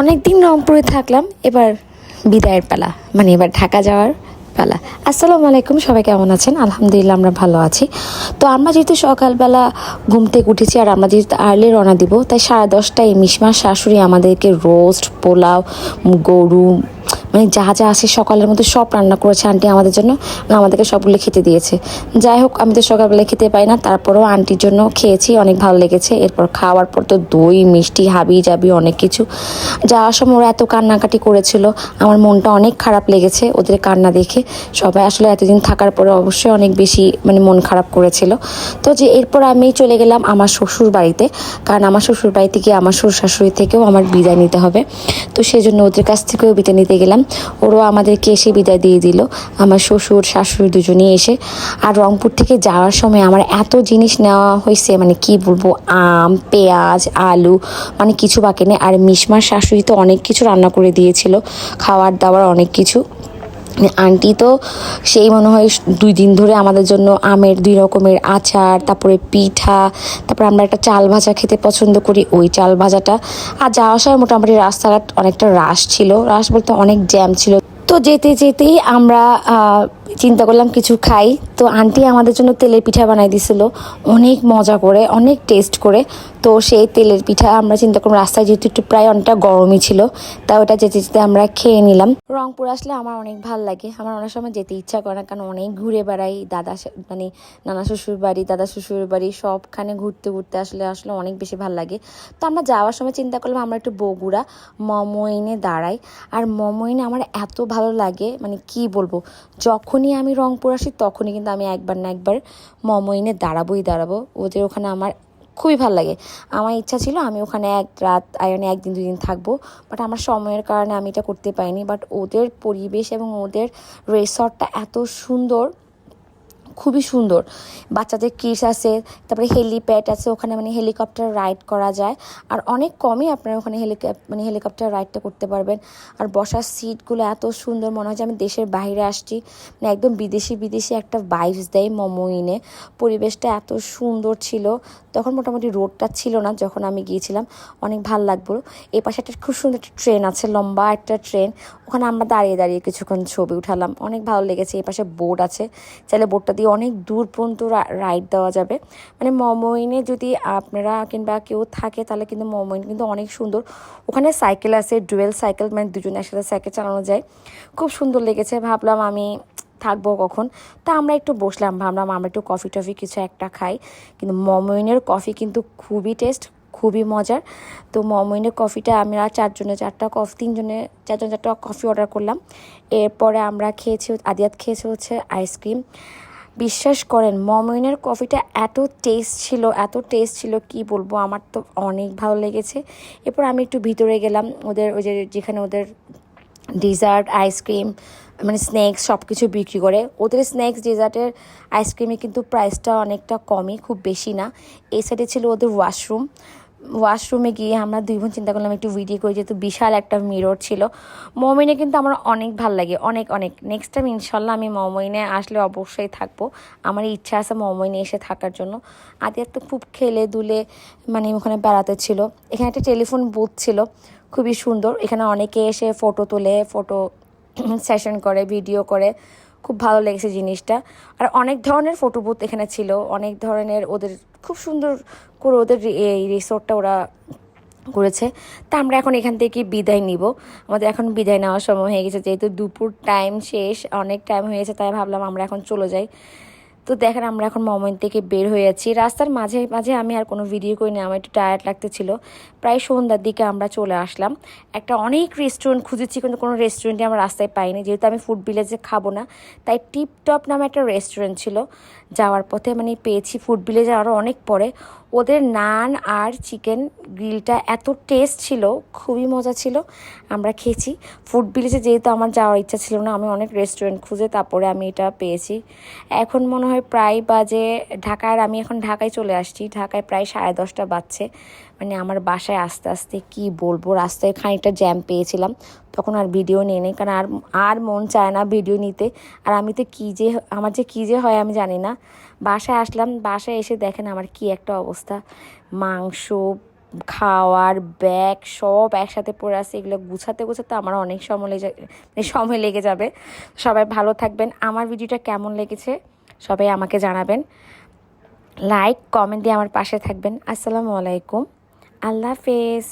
অনেক দিন রংপুরে থাকলাম, এবার বিদায়ের পালা মানে এবার ঢাকা যাওয়ার পালা। আসসালামু আলাইকুম, সবাই কেমন আছেন? আলহামদুলিল্লাহ আমরা ভালো আছি। তো আমরা যেহেতু সকালবেলা ঘুম থেকে উঠেছি আর আমরা যেহেতু আর্লি রওনা দিব, তাই সাড়ে দশটায় মিশমা শাশুড়ি আমাদেরকে রোস্ট পোলাও, গরু মানে যা যা আসে সকালের মধ্যে সব রান্না করেছে আন্টি আমাদের জন্য আমাদেরকে সবগুলো খেতে দিয়েছে। যাই হোক, আমি তো সকালবেলা খেতে পাই না, তারপরেও আন্টির জন্য খেয়েছি, অনেক ভালো লেগেছে। এরপর খাওয়ার পর তো দই, মিষ্টি, হাবি জাবি, অনেক কিছু। যাওয়ার সময় ওরা এত কান্নাকাটি করেছিল, আমার মনটা অনেক খারাপ লেগেছে ওদের কান্না দেখে। সবাই আসলে এতদিন থাকার পরে অবশ্যই অনেক বেশি মানে মন খারাপ করেছিল। তো যে এরপর আমি চলে গেলাম আমার শ্বশুর বাড়িতে, কারণ আমার শ্বশুর বাড়িতে গিয়ে আমার শ্বশুর শাশুড়ি থেকেও আমার বিদায় নিতে হবে। তো সেই জন্য ওদের কাছ থেকেও বিদায় নিতে গেলাম। ওরও আমাদেরকে এসে বিদায় দিয়ে দিল। আমার শ্বশুর, শাশুড়ি দুজনেই এসে। আর রংপুর থেকে যাওয়ার সময় আমার এত জিনিস নেওয়া হয়েছে মানে কি বলব, আম, পেঁয়াজ, আলু মানে কিছু বাকি নেই। আর মিশমার শাশুড়ি তো অনেক কিছু রান্না করে দিয়েছিল, খাওয়ার দাওয়ার অনেক কিছু। আন্টি তো সেই মনে হয় দুই দিন ধরে আমাদের জন্য আমের দুই রকমের আচার, তারপরে পিঠা, তারপরে আমরা একটা চাল ভাজা খেতে পছন্দ করি। ওই চাল ভাজাটা। আর যাওয়া সময় মোটামুটি রাস্তাঘাট অনেকটা রাশ ছিল। রাশ বলতে অনেক জ্যাম ছিল। তো যেতে যেতেই আমরা চিন্তা করলাম কিছু খাই। তো আন্টি আমাদের জন্য তেলের পিঠা বানাই দিছিল। অনেক মজা করে, অনেক টেস্ট করে। তো সেই তেলের পিঠা আমরা চিন্তা করলাম, রাস্তায় যেহেতু একটু প্রায় অনেকটা গরমই ছিল তা ওটা যেতে যেতে আমরা খেয়ে নিলাম। রংপুর আসলে আমার অনেক ভালো লাগে। আমার অনেক সময় যেতে ইচ্ছা করে না, কারণ অনেক ঘুরে বেড়াই, দাদা মানে নানা শ্বশুর বাড়ি, দাদা শ্বশুর বাড়ি, সবখানে ঘুরতে ঘুরতে আসলে আসলে অনেক বেশি ভালো লাগে। তো আমরা যাওয়ার সময় চিন্তা করলাম, আমরা একটু বগুড়া, মমইনে দাঁড়াই। আর মমইনে আমার এত ভালো লাগে মানে কি বলব যখনই আমি রংপুর আসি, তখনই কিন্তু আমি একবার না একবার মমইনে দাঁড়াবোই, দাঁড়াবো। ওদের ওখানে আমার খুবই ভালো লাগে। আমার ইচ্ছা ছিল আমি ওখানে এক রাত আয়নে একদিন, দুদিন থাকব বাট আমার সময়ের কারণে আমি এটা করতে পারিনি। বাট ওদের পরিবেশ এবং ওদের রেসর্টটা এত সুন্দর খুবই সুন্দর। বাচ্চাদের কিস আছে, তারপরে হেলিপ্যাড আছে, ওখানে মানে হেলিকপ্টার রাইড করা যায়। আর অনেক কমই আপনারা ওখানে হেলিকপ মানে হেলিকপ্টার রাইডটা করতে পারবেন। আর বসার সিটগুলো এত সুন্দর, মনে হয় যে আমি দেশের বাইরে আসছি। মানে একদম বিদেশি বিদেশি একটা ভাইবস দেয় মোমোইনে পরিবেশটা এত সুন্দর ছিল। তখন মোটামুটি রোডটা ছিল না যখন আমি গিয়েছিলাম। অনেক ভালো লাগল এই পাশে একটা খুব সুন্দর একটা ট্রেন আছে, লম্বা একটা ট্রেন ওখানে আমরা দাঁড়িয়ে দাঁড়িয়ে কিছুক্ষণ ছবি উঠালাম। অনেক ভালো লেগেছে। এই পাশে বোট আছে। চাইলে দিয়ে অনেক দূর পর্যন্ত রাইড দেওয়া যাবে। মানে মমইনে যদি আপনারা কিংবা কেউ থাকে, তাহলে কিন্তু মমইন কিন্তু অনেক সুন্দর। ওখানে সাইকেল আছে ডুয়েল সাইকেল মানে দুজনে একসাথে সাইকেল চালানো যায়। খুব সুন্দর লেগেছে, ভাবলাম আমি থাকব কখন। তা আমরা একটু বসলাম, ভাবলাম আমরা একটু কফি টফি কিছু একটা খাই। কিন্তু মমইনের কফি কিন্তু খুবই টেস্ট খুবই মজার। তো মমইনের কফিটা আমরা চারজনে চারটা কফি তিনজনে চারজন চারটা কফি অর্ডার করলাম। এরপরে আমরা খেয়েছি, আদিয়াত খেয়েছি হচ্ছে আইসক্রিম বিশ্বাস করেন মমইনের কফিটা এত টেস্ট ছিল, এত টেস্ট ছিল কি বলব, আমার তো অনেক ভালো লেগেছে। এরপর আমি একটু ভিতরে গেলাম, ওদের ওই যে যেখানে ওদের ডিজার্ট আইসক্রিম মানে স্ন্যাক্স সব কিছু বিক্রি করে। ওদের স্ন্যাক্স ডেজার্টের আইসক্রিমে কিন্তু প্রাইসটা অনেকটা কমই, খুব বেশি না। এই সাইডে ছিল ওদের ওয়াশরুম ওয়াশরুমে গিয়ে আমরা দুই বোন চিন্তা করলাম একটু ভিডিও করি, যেহেতু বিশাল একটা মিরর ছিল। মমিনে কিন্তু আমার অনেক ভালো লাগে, অনেক অনেক। নেক্সট টাইম ইনশাল্লাহ আমি মমইনে আসলে অবশ্যই থাকব। আমার ইচ্ছা আছে মমইনে এসে থাকার জন্য। আদিয়ার তো খুব খেলে দুলে মানে ওখানে বেড়াতে ছিল। এখানে একটা টেলিফোন বুথ ছিল, খুবই সুন্দর। এখানে অনেকে এসে ফটো তোলে ফটো সেশন করে ভিডিও করে। খুব ভালো লেগেছে জিনিসটা। আর অনেক ধরনের ফটো বুথ এখানে ছিল। অনেক ধরনের ওদের, খুব সুন্দর করে ওদের এই রিসোর্টটা ওরা করেছে। তা আমরা এখন এখান থেকে বিদায় নিব। আমাদের এখন বিদায় নেওয়ার সময় হয়ে গেছে। যেহেতু দুপুর টাইম শেষ, অনেক টাইম হয়েছে তাই ভাবলাম আমরা এখন চলে যাই। তো দেখেন, আমরা এখন মোমেন্ট থেকে বের হয়ে যাচ্ছি। রাস্তার মাঝে মাঝে আমি আর কোনো ভিডিও করি না আমার একটু টায়ার্ড লাগতেছিল। প্রায় সন্ধ্যার দিকে আমরা চলে আসলাম। একটা অনেক রেস্টুরেন্ট খুঁজেছি, কিন্তু কোনো রেস্টুরেন্টে আমরা রাস্তায় পাইনি। যেহেতু আমি ফুড ভিলেজে খাব না, তাই টিপটপ নামে একটা রেস্টুরেন্ট ছিল। যাওয়ার পথে মানে পেয়েছি ফুড ভিলেজে আরও অনেক পরে। ওদের নান আর চিকেন গ্রিলটা এত টেস্ট ছিল, খুবই মজা ছিল। আমরা খেয়েছি। ফুড ভিলেজে যেহেতু আমার যাওয়ার ইচ্ছা ছিল না, আমি অনেক রেস্টুরেন্ট খুঁজে তারপরে আমি এটা পেয়েছি। এখন মনে হয় প্রায় বাজে ঢাকার, আমি এখন ঢাকায় চলে আসছি। ঢাকায় প্রায় সাড়ে দশটা বাজছে। মানে আমার বাসায় আস্তে আস্তে কি বলব, রাস্তায় খানিকটা জ্যাম পেয়েছিলাম। তখন আর ভিডিও নিয়ে নেই, কারণ আর আর মন চায় না ভিডিও নিতে। আর আমি তো কী যে, আমার যে কী যে হয় আমি জানি না। বাসায় আসলাম, বাসায় এসে দেখেন আমার কি একটা অবস্থা। মাংস, খাওয়ার ব্যাগ সব একসাথে পড়ে আছে। এগুলো গুছাতে গুছাতে আমার অনেক সময় লেগে মানে সময় লেগে যাবে। সবাই ভালো থাকবেন। আমার ভিডিওটা কেমন লেগেছে? সবাই আমাকে জানাবেন। লাইক কমেন্ট দিয়ে আমার পাশে থাকবেন। আসসালামু আলাইকুম। আল্লাহ হাফেজ।